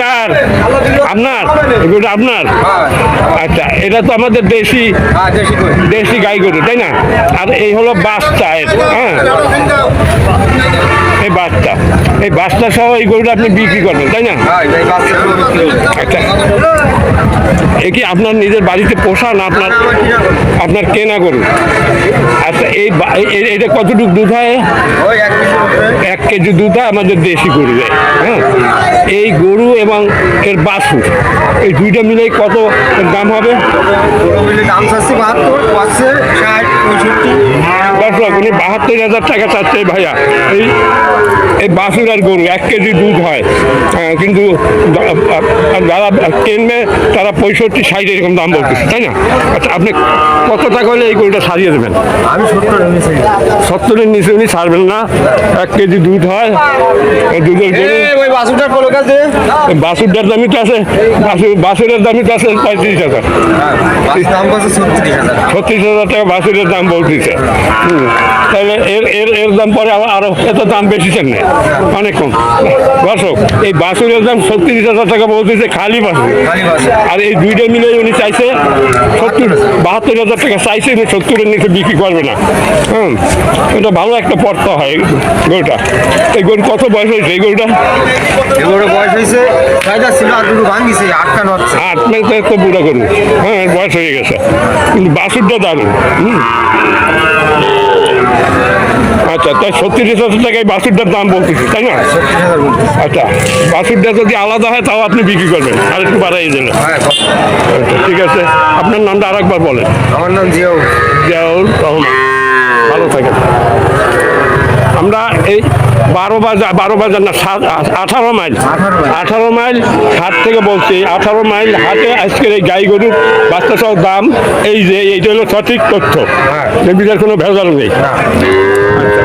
কার? আপনার? আপনার? আচ্ছা এটা তো আমাদের দেশি দেশি গাই গরু তাই না? আর এই হলো বাচ্চা হ্যাঁ? এই বাচ্চা। এই বাচ্চা সহ এই গরুটা আপনি বিক্রি করবেন তাই না। আচ্ছা। এ কি আপনার নিজের বাড়িতে পোষা না আপনার আপনার কেনা গরু? আচ্ছা এই এটা কতটুকু দুধ হয়? এক কেজি দুধ। হয় আমাদের দেশি গরু হ্যাঁ? এই গরু এবং এর বাছুর এই দুইটা মিলে কত দাম হবে? ছোটো মিলে দাম চাচ্ছি বাহাত্তর পাচ্ছে ষাট পঁয়ষট্টি। বাহাত্তর হাজার টাকা চাচ্ছে ভাইয়া। এই এই আর গরু এক কেজি দুধ হয়। আহ, কিন্তু যারা কিনবে তারা পঁয়ষট্টি ষাট এরকম দাম বলতেছে তাই না? আচ্ছা আপনি কত টাকা হলে এই গরুটা সারিয়ে দেবেন? আমি সত্তরের নিচে উনি ছাড়বেন না। এক কেজি দুধ হয়। দুধের গরু ওই বাসুটার কলো কাছে বাছুরটার দামই তো আছে। বাছুরের দামই তো আছে পঁয়ত্রিশ হাজার। হ্যাঁ বাসুর পাচ্ছে ছত্রিশ হাজার। টাকা বাছুরের দাম বলতেছে। হুম। তাহলে এর এর এর দাম পরে আবার আরও এত দাম বেশি চান না অনেক কম দর্শক এই বাছুরের দাম ছত্রিশ হাজার টাকা বলতেছে খালি বাসুর। আর এই দুইটা মিলে উনি চাইছে সত্তর বাহাত্তর হাজার টাকা চাইছে উনি সত্তরের নিচে বিক্রি করবে না। হুম এটা ভালো একটা পড়তে হয় গরুটা। এই গরু কত বয়স হয়েছে এই গরুটা? বয়স হয়েছে আট মাস তো বুড়া গরু। হ্যাঁ বয়স হয়ে গেছে। কিন্তু বাছুরটা দারুণ। হুম। আচ্ছা তাই ছত্রিশ হাজার টাকায় বাছুরটার দাম বলতেছি তাই না? আচ্ছা বাছুরটা যদি আলাদা হয় তাও আপনি বিক্রি করবেন আর একটু বাড়াই দিলেন হ্যাঁ আচ্ছা ঠিক আছে। আপনার নামটা আর একবার বলেন। আমার নাম জিয়াউল জিয়াউল রহমান। ভালো থাকেন। আমরা এই বারো বাজার বারো বাজার না সাত আঠারো মাইল। আঠারো মাইল। হাট থেকে বলছি আঠারো মাইল হাটে আজকের এই গাই গরুর বাচ্চা সহ দাম এই যে এইটা হলো সঠিক তথ্য। হ্যাঁ। এর কোনো ভেজাল নেই। আচ্ছা